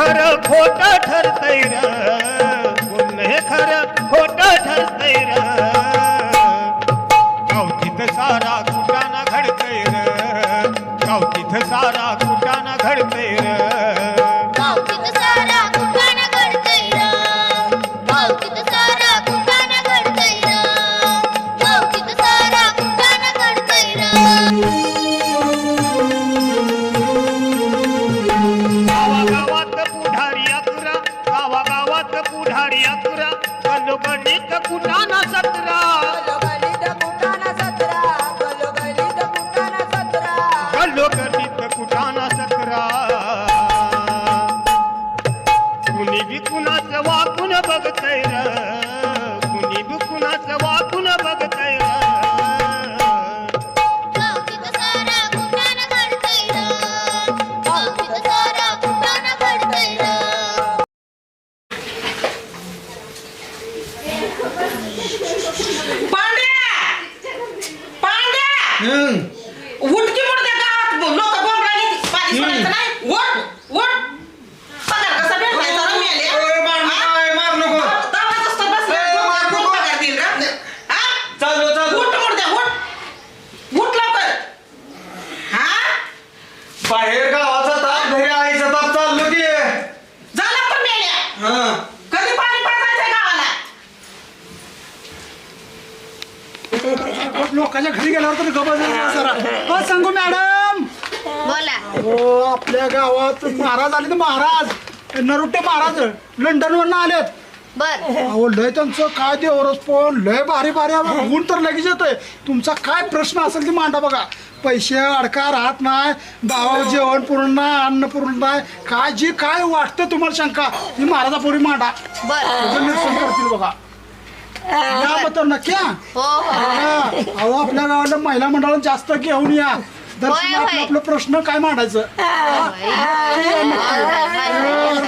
खर खोट ठरतय र. खर खोट ठरतय र. सारा पुढारी अकरा गणगणित कुटाना सतरा 빵이야빵嗯. लोकांच्या घरी गेल्यावर तरी गबा हो सांगू मॅडम. बोला. हो आपल्या गावात महाराज आले तर महाराज. नरुटे महाराज लंडनवरनं आलेत. बर. अहो लय त्यांचं काय देवरच पण लय भारी भारी. गुण तर लगेच येतोय. तुमचा काय प्रश्न असेल ते मांडा बघा. पैसे अडका राहत नाही भावा जेवण पुरण नाही अन्न पुरण नाही. काय जी काय वाटतं तुम्हाला शंका ती महाराजापुरी मांडा. बर. करतील बघा. या तर नक्की हा? हो हो. हा, अहो आपल्या गावाला महिला मंडळात जास्त घेऊन या. दर्शन होय. आपलं प्रश्न काय मांडायचं?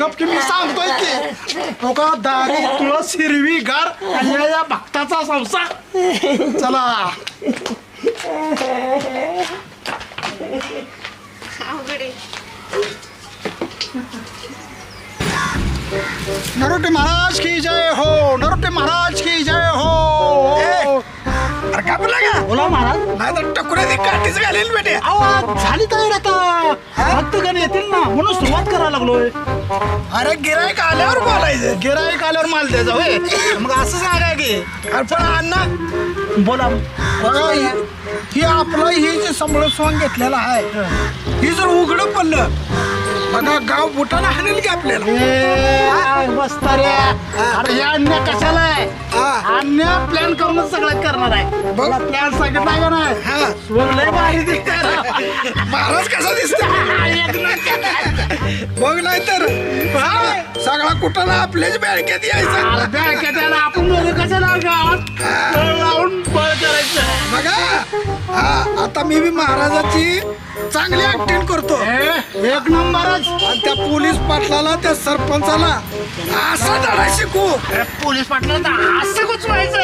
गप की मी सांगतोय की हो का दारी तुळस हिरवी गार आणि या- या भक्ताचा संसार. चला. नरोटे महाराज की जय हो नरोटे महाराज की जय हो. अरे काय बोला का बोला महाराज. नाही तर टकुऱ्याची काठीच घालेल बेटे. अहो झाली तयार आता. भक्तगण येतील ना म्हणून सुरुवात करायला लागलोय. अरे गिरायक आल्यावर बोलायचं. गिराईक आल्यावर माल द्यायचा होय. मग असं सांगाय की. अरे पण अण्णा बोला. बघा ही- ही आपलं ही जे संबळ सॉंग घेतलेलं आहे ही जर उघडं पडलं बघा गाव बुटाला हाणेल की आपल्याला? अरे हे अन्य कशाला आहे? हा. अन्य प्लॅन करूनच सगळं करणार आहे. बघ. प्लॅन सांगितलाय का नाही? हा. लय भारी दिसतंय राव. महाराज कसा दिसतो एक नंबर. बघ नाही तर सगळा कुठाला आपल्याच बँकेत यायचा. बँकेत यायला आपण दोघं कशाला गावात तळ लावून बळ करायचं. बघा. हा आता मी बी महाराजाची चांगली ऍक्टिंग करतो. ए, एक नंबरच. आणि त्या पोलीस पाटलाला त्या सरपंचाला असा धडा शिकू. अरे पोलीस पाटलांना असं कुचवायचं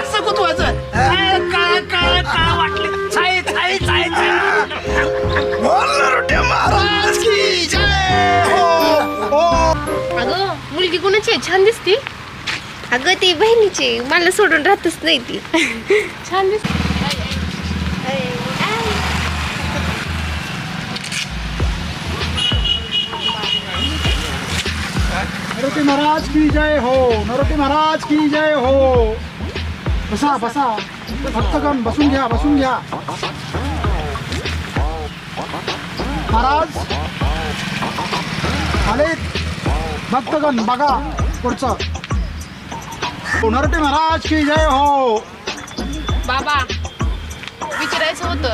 असं कुचवायचं काय काय काय काय वाटलं? छाई छाई छाई छाई. बोल नरोटे महाराज की जय हो. हो. अगं मुलगी कोणाची आहे? छान दिसते. अगं ती बहिणीची मला सोडून राहतच नाही ती. छान दिसते. नरोटी महाराज की जय हो नरोटी महाराज की जय हो. बसा बसा. भक्तगण बसून घ्या बसून घ्या. महाराज. आले भक्तगण बघा पुढचं. नरोटी महाराज की जय हो. बाबा विचारायचं होतं.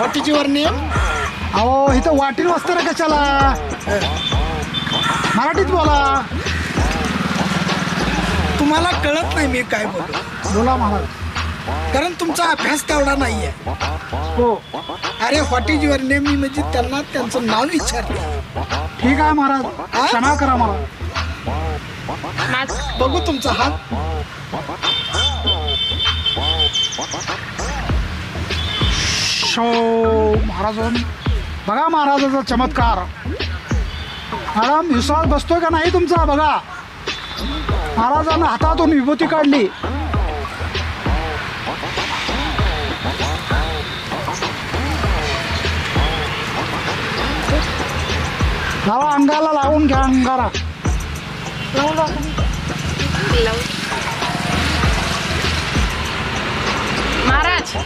पट्टीची वर्णी. अहो इथं वाटील वस्तर कशाला मराठीत बोला. तुम्हाला कळत नाही मी काय बोलतो बोला महाराज. कारण तुमचा अभ्यास तेवढा नाहीये. हो. अरे व्हॉट इज युअर नेम मी म्हणजे त्यांना त्यांचं नाव विचारलं ठीक आहे महाराज. क्षमा करा मला बघू तुमचा हात. शो महाराज बघा महाराजाचा चमत्कार. मॅडम विश्वास बसतोय का नाही तुमचा? बघा. महाराजांना हातातून विभूती काढली. लावा अंगाला लावून घ्या अंगाला. महाराज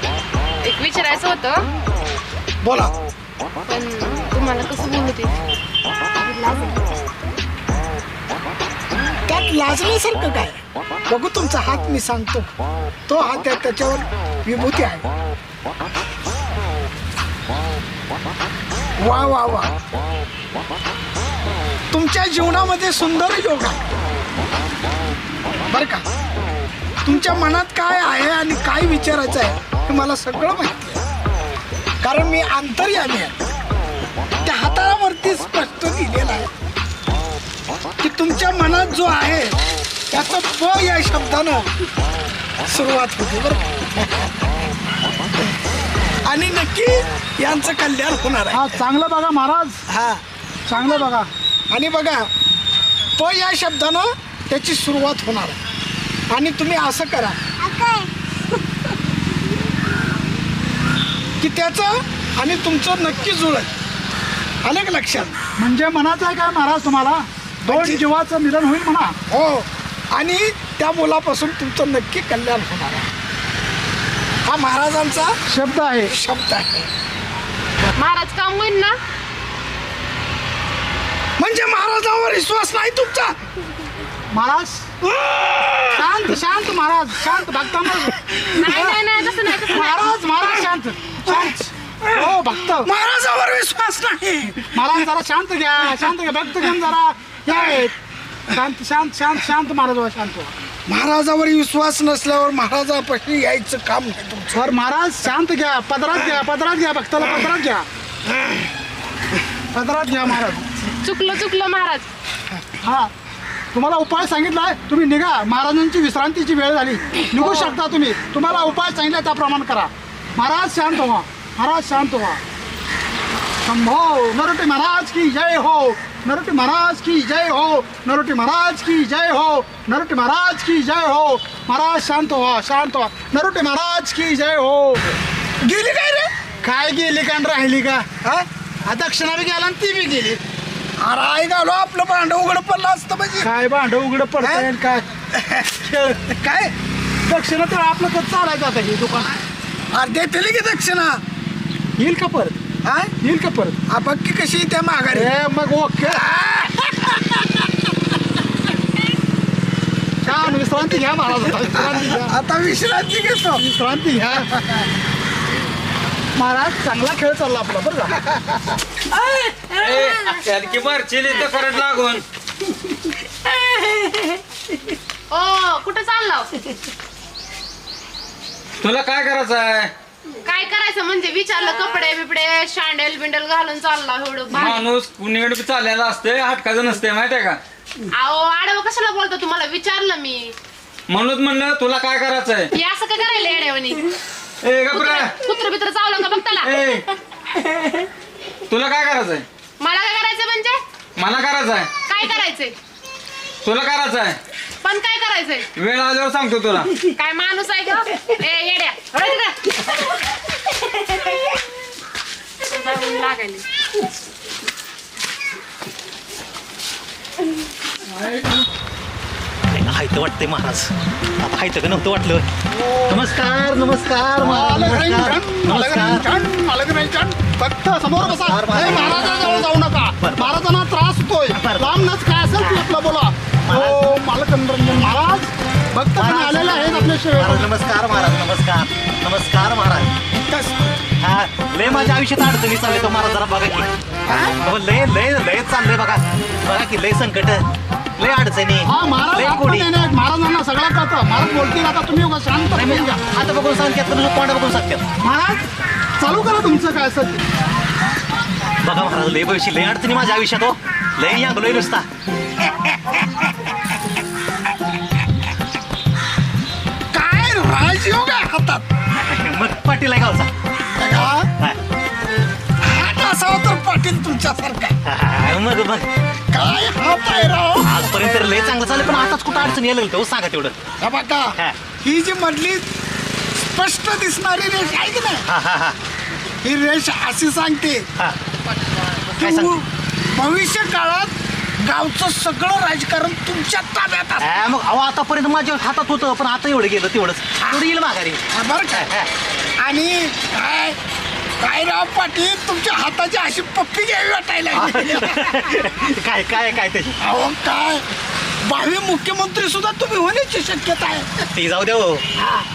एक विचारायचं होतं. बोला. पण तुम्हाला कसं बोलू ते? त्यात लाजण्यासारखं काय? बघू तुमचा हात मी सांगतो. तो हात आहे त्याच्यावर विभूती आहे. वा वा वा. तुमच्या जीवनामध्ये सुंदर योग आहे. बर का? तुमच्या मनात काय आहे आणि काय विचारायचं आहे हे मला सगळं माहिती आहे. कारण मी अंतर्यामी आहे. त्या हातावरती स्पष्ट लिहिलेलं आहे की तुमच्या मनात जो आहे त्याचं प या शब्दानं सुरुवात होते बरं? आणि नक्की यांचं कल्याण होणार आहे. हा चांगलं बघा महाराज. हा. चांगलं बघा. आणि बघा प या शब्दानं त्याची सुरुवात होणार आहे. आणि तुम्ही असं करा की त्याचं आणि तुमचं नक्की जुळत आलं का लक्षात? म्हणजे मनाचं आहे काय महाराज तुम्हाला? दोन म्हणजे- जीवाचं मिलन होईल म्हणा. हो. आणि त्या मुलापासून तुमचं नक्की कल्याण होणार आहे. हा महाराजांचा शब्द आहे. शब्द आहे. महाराज काम होईल ना? म्हणजे महाराजांवर विश्वास नाही तुमचा. महाराज. शांत शांत महाराज शांत भक्तांना. नाही नाही नाही तसं नाही तसं नाही. महाराज महाराज शांत. शांत. हो भक्त. महाराजांवर विश्वास नाही. महाराज जरा शांत घ्या शांत घ्या भक्त घेऊन जरा या शांत शांत शांत शांत महाराज व्हा, शांत व्हा. महाराजावर विश्वास नसल्यावर महाराजापाशी यायचं काम नाही तुमचं. सर महाराज शांत घ्या पदरात घ्या पदरात घ्या भक्ताला पदरात घ्या. पदरात घ्या महाराज. चुकलं चुकलं महाराज. हा. तुम्हाला उपाय सांगितला आहे तुम्ही निघा. महाराजांची विश्रांतीची वेळ झाली. निघू शकता तुम्ही. तुम्हाला उपाय सांगितला त्याप्रमाणे करा. महाराज शांत व्हा. महाराज शांत व्हा. शंभो. नरोटी महाराज की जय हो. नरोटी महाराज की जय हो. नरोटी महाराज की जय हो. नरोटी महाराज की जय हो. महाराज शांत व्हा शांत व्हा. नरोटी महाराज की जय हो. गेली काय रे? काय गेली का राहिली का? हा? हा दक्षिणा बी गेला आणि ती बी गेली. अरे आई घालो आपलं भांड उघड पडलं असतं म्हणजे. काय भांड उघडं पडतंय आणि काय? खेळ. काय? दक्षिणा तर आपलं तर चालायचं आता हे दुकान. अरे देतील की दक्षिणा? येईल का परत? हा? येईल का परत? की कशी त्या माघारी. ए मग ओके. छान विश्रांती घ्या महाराज विश्रांती घ्या. आता विश्रांती घेतो. विश्रांती घ्या. महाराज चांगला खेळ चालला आपला बरं का मारची तर करंट लागून. ओ कुठं चालला तुला काय करायचं आहे? काय करायचं म्हणजे विचारलं कपडे बिपडे शांडेल बिंडेल घालून चालला एवढं. माणूस कुणीकडे बी चाललेला असते हटकाचं नसते माहितीये का? अहो आडवं कशाला बोलतो तुम्हाला? विचारलं मी. म्हणून म्हणलं तुला काय करायचं आहे? हे असं काय करायला येड्यावणी ए गप्रा कुत्र बित्र चावलं का बघ त्याला? ए. तुला काय करायचंय? मला काय करायचं म्हणजे? मला करायचं आहे काय करायचंय? तुला करायचं आहे पण काय करायचंय? वेळ आल्यावर सांगतो तुला. काय माणूस आहे ग ए येड्या. जाऊन लागायले. हायत वाटतंय महाराज. आता हायत का नव्हतं वाटलं? नमस्कार नमस्कार? फक्त समोर बसा. ए, महाराजाजवळ जाऊ नका. बरं. महाराजांना त्रास होतोय. बरं. लांबनच काय असेल ते आपलं बोला. हो मालकंदरंजन महाराज भक्त पण महाराज. आलेले आहेत आपल्या महाराज नमस्कार महाराज नमस्कार. नमस्कार महाराज. कस? हा लय माझ्या आयुष्यात अडचणी चालले तो महाराज जरा बघा की. हो, लय लय लय चाललंय बघा. बघा की लय संकट लय अडचणी हा महाराज लय आत्मा कोडी नाही, नाही, महाराजांना सगळं कळतं महाराज बोलतील आता तुम्ही उगा शांत नाही, घ्या. आता बघून सांगतात तुझं तोंड बघून सांगतात महाराज चालू करा तुमचं काय ते. बघा महाराज लय भविष्य लय अडचणी माझ्या आयुष्यात हो लय यांगलोय नुसता काय राजयोग आहे हातात मग पाटील आहे गावचा का? हा. हात असावा तर हातासारखा आहे. मग मग काय हात आहे राव? आजपर्यंत तर लय चांगलं चालेल पण आताच कुठं अडचण लागली, तो सांगा तेवढं. हा बघा हा. ही जी मधली स्पष्ट दिसणारी रेष आहे की नाही? हा हा हा. ही रेष अशी सांगते हा. की काय सांगते? उ- भविष्य काळात गावचं सगळं राजकारण तुमच्या ताब्यात असतं. हा, मग अहो आतापर्यंत माझ्या हातात होतं पण आता एवढं गेलं तेवढंच. तेवढं येईल माघारी. हा, बरं का? आणि काय? काय राव पाटील तुमच्या हाताची अशी पप्पी घ्यावी वाटायला. लागली. काय काय काय त्याची अहो काय? भावी मुख्यमंत्री सुद्धा तुम्ही होण्याची शक्यता आहे. ते जाऊ द्या हो.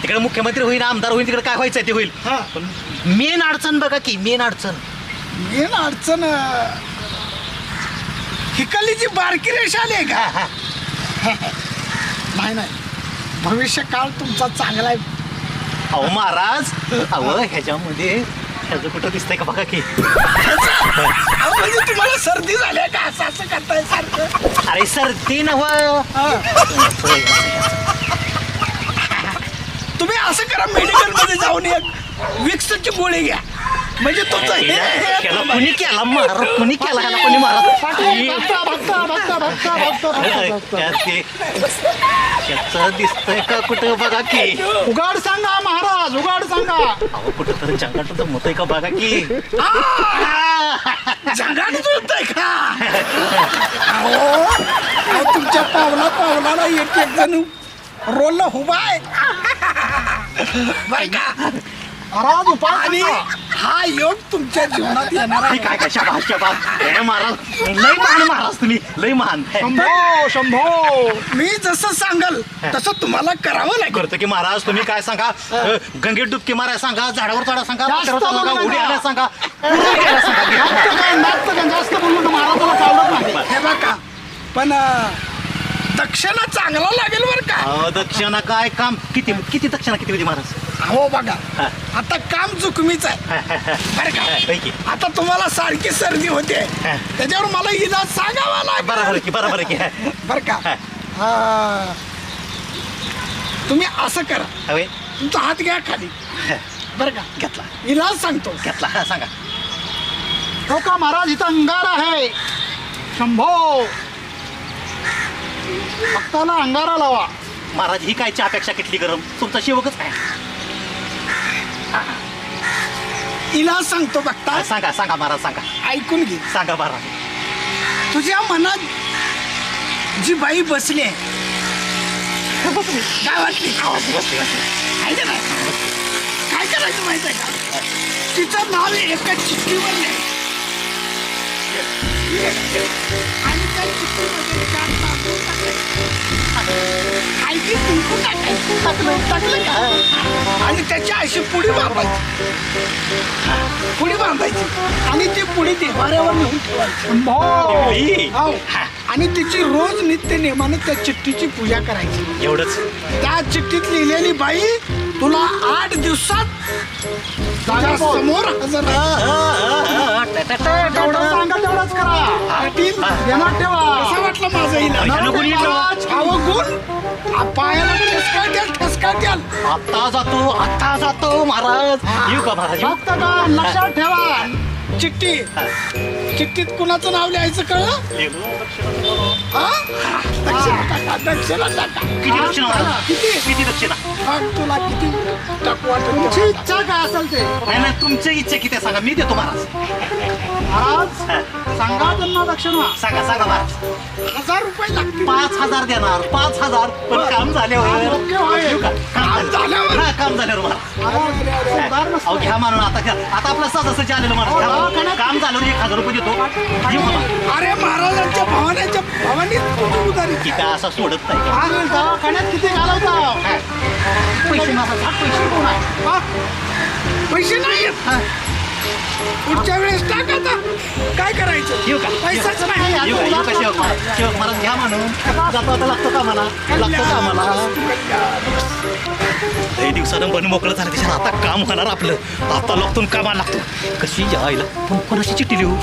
तिकडे मुख्यमंत्री होईल आमदार होईल तिकडे काय व्हायचं ते होईल. हा. पण मेन अडचण बघा की मेन अडचण. मेन अडचण अं, हिकली जी बारकी रेषा आली आहे का. नाही नाही. भविष्य काळ तुमचा चांगला आहे. अहो महाराज अहो ह्याच्यामध्ये ह्याचं कुठं दिसतंय का बघा की. म्हणजे तुम्हाला सर्दी झाली आहे का? असं असं करताय सारखं. अरे सर ते नव हा. तुम्ही असं करा मेडिकलमध्ये जाऊन एक विक्सची गोळी घ्या. म्हणजे तुमचं हे- हे केला कुणी केला? महाराज कुणी केला ह्याला? कोणी ते- त्याचं दिसतंय का कुठं? बघा की. उगाड सांगा महाराज उगाड सांगा. अहो कुठं तरी जंगाट मत आहे का बघा की. जगात जुळतंय का? अहो तुमच्या पावला पावलाला एक एक जण रोल उभा आहे. बरं का? महाराज उपाय आणि. हा योग तुमच्या जीवनात येणार आहे. काय काय शाबास शाबास. हे महाराज लय महान महाराज तुम्ही लय महान शंभो शंभो. मी जसं सांगल तसं तुम्हाला करावं लागेल. करतो की महाराज तुम्ही काय सांगा? अ, गंगेत डुबकी मारायला सांगा झाडावर चढा सांगा जास्त पात्यावर चढा सांगा उडी. आल्या सांगा. उडी घ्यायला सांगा जास्त काय नास्त काय जास्त बोललो तर महाराजाला चालत नाही. हे बघा पण अं, दक्षिणा चांगला लागेल बरं का? दक्षिणा काय काम? किती किती दक्षिणा किती होती महाराज? हो बघा. आता काम चुकमीच आहे. बरं का? आता तुम्हाला सारखी सर्दी होते. त्याच्यावर मला इलाज सांगावा लागेल. बरोबर की बरोबर की. बर का? हा. तुम्ही असं करा. हवे तुमचा हात घ्या खाली. बरं का? घेतला. इलाज सांगतो. घेतला. हा सांगा. हो का? महाराज इथं अंगार आहे. शंभो. भक्ताला अंगारा लावा. महाराज ही काय चहापेक्षा किटली गरम? तुमचा शेवकच काय इलाज सांगतो बघता. सांगा सांगा महाराज सांगा. ऐकून घे. सांगा महाराज. तुझ्या मनात जी बाई बसली आहे. का नाही? काय करायचं माहीत आहे का? तिचं नाव एका चिठ्ठीवर लिहायचं. आणि त्या चार कुंकू टाकायचं. टाकलं टाकलं का आणि त्याच्या अशी पुडी बांधायची पुडी बांधायची आणि ती पुडी देवाऱ्यावर नेऊन ठेवायची शंभो ही. आणि तिची रोज नित्य नेमाने त्या चिठ्ठीची पूजा करायची. एवढंच. त्या चिठ्ठीत लिहिलेली बाई तुला आठ दिवसात तुझ्या समोर हजर राहील. सांगा तेवढंच करा पाटील ध्यानात ठेवा. कसं वाटलं माझं ह्यानं कोणी येतं? महाराज, अहो गुण आ, पायाला ठसका द्याल ठसका द्याल आता जातो आता जातो महाराज. येऊ का महाराज? येऊ? फक्त का? लक्षात ठेवा. चिठ्ठी? चिठ्ठीत कुणाचं नाव लिहायचं कळलं? हा? दक्षिणा टाका दक्षिणा टाका किती दक्षिणा महाराज किती? किती दक्षिणा? मग तुला किती? टाकू तुमची इच्छा काय असेल ते? नाही नाही तुमच्या इच्छा किती आहे सांगा. मी देतो महाराज. महाराज सांगा त्यांना दक्षिणा. सांगा सांगा महाराज. हजार रुपये लागतील. पाच हजार देणार पाच हजार. पण काम झाल्यावर? काम झाल्यावर? हा, काम झाल्यावर महाराज. अहो घ्या म्हणून आता घ्या. आता आपलं सहजासहजी आलेलं महाराज घ्या म्हणून. काम झाल्यावर एक हजार रुपये देतो? अरे महाराजांच्या भावनेच्या भावानीच तुझी उधारी? की काय असं सोडत नाही. दवाखान्यात किती घालवता? पैसे पैसे कोण आहे? हा? पैसे नाही पुढच्या वेळेस टाक आता. काय करायचं? येऊ का? पैसाच नाही. येऊ का? येऊ का? शेवक महाराज शेवक महाराज घ्या म्हणून. जातो आता लागतो का मला लागतो का मला लई दिवसानं बन मोकळं झालं. त्याच्यात आता काम होणार आपलं. आता लागतो न कामाला लागतो. कशी जायला पण कोणाची चिठ्ठी लिहू?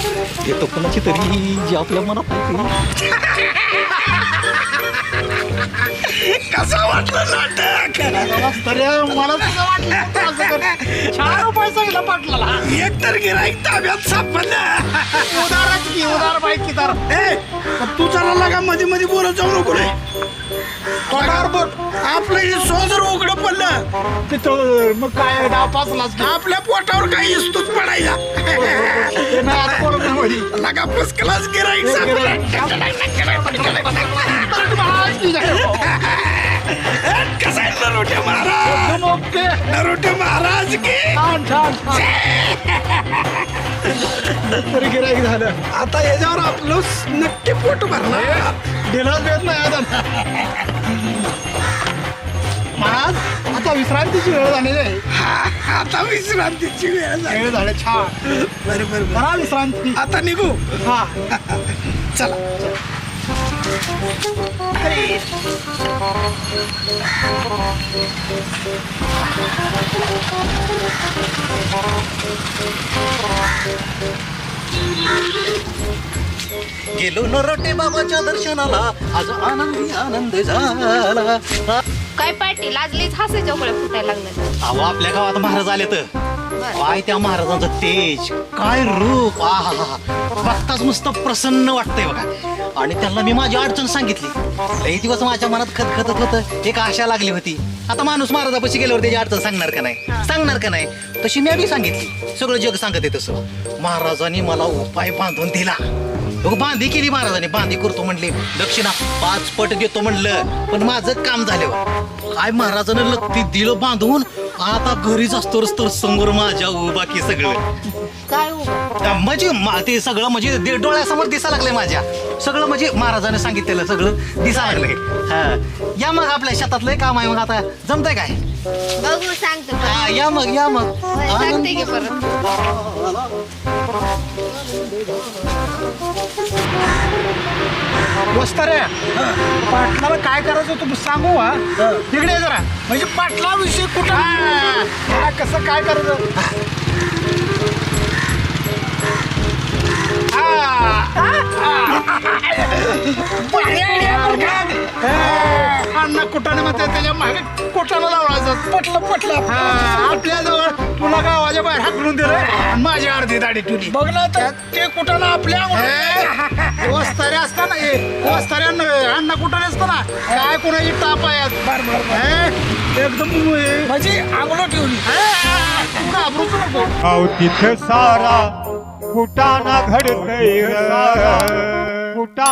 देतो कोणाची तरी. जी आपल्या मनात. कसं वाटलं नाटक? मला तुझं वाटलं असं कर. सांगितलं पाटलाला एक तर गिराईक ताब्यात सापडलं. उदारच की उदार बाई की तर. ए पण तू जरा लागा मध्ये मध्ये बोलत जाऊ नको रे. तोंडावर बोट आपलं हे सो जर उघडं पडलं. तिथं मग काय डाव पाचलाच की आपल्या पोटावर काही इस्तूच पडायचा. ते नाही नाही म्हणे. लगा फर्स्ट क्लास गिराईक नरोटे महाराज. नरोटे महाराज की. छान छान छान तरी गिराईक झालं. आता याच्यावर आपलं नक्की पोट भरणार. दिलाच देत नाही आता महाराज आता विश्रांतीची वेळ झालेली आहे. हा, आता विश्रांतीची वेळ झाली. वेळ झाले छान. बरं बरं बरं. करा विश्रांती. आता निघू. हा. चला. गेलो नरोटे बाबाच्या दर्शनाला. आज आनंदी आनंद झाला. काय पाटील आज लईच हसायच्या उकळ्या फुटायला लागल्या अहो आपल्या गावात महाराज आले तर काय त्या महाराजांचं तेज. काय रूप. आहा बघताच नुसतं प्रसन्न वाटतंय बघा. आणि त्यांना मी माझी अडचण सांगितली. लई दिवस माझ्या मनात खतखतत होतं. एक आशा लागली होती. आता माणूस महाराजापाशी गेल्यावर त्याची अडचण सांगणार का नाही? सांगणार का नाही? तशी मी बी सांगितली. सगळं जग सांगत आहे तसं. महाराजांनी मला उपाय बांधून दिला. बघ बांधी केली महाराजांनी बांधी करतो म्हणले. दक्षिणा पाच पट देतो म्हणलं. पण माझं काम झालं काय महाराजानं लक्ती दिलं बांधून? आता घरीच असतो तर समोर माझ्या बाकी सगळं. काय हो त्या म्हणजे मा- ते सगळं म्हणजे दे- डोळ्यासमोर दिसा लागलंय माझ्या. सगळं म्हणजे महाराजाने सांगितलेलं सगळं दिसा लागलंय. हा. या मग आपल्या शेतातलं काम आहे मग आता. जमतंय काय? बघू सांगतो. हा, या मग या मग. होय, सांगते की परत. वस्तारे पाटलाला काय करायचं तुम्ही सांगू हा? तिकडे जरा. म्हणजे पाटलाविषयी कुठं? हा, हा, कसं काय करायचं? अण्णा कुठाने म्हणते त्याच्यामागे कोटाला लावायचं पटलं पटलं. आपल्या जवळ तुला गावाच्या बाहेर हाकलून दिलं आणि माझी अर्धी दाढी तुली बघ ना तर ते कुठं आपल्या वस्तारे असताना हे वस्ताऱ्यांना अण्णा कुठाने असताना. काय कोणाची टाप आहे एकदम हे, म्हणजे आंगलो ठेवली. घाबरूच नको. अहो तिथं सारा फुटाना घडतय सारा. फुटा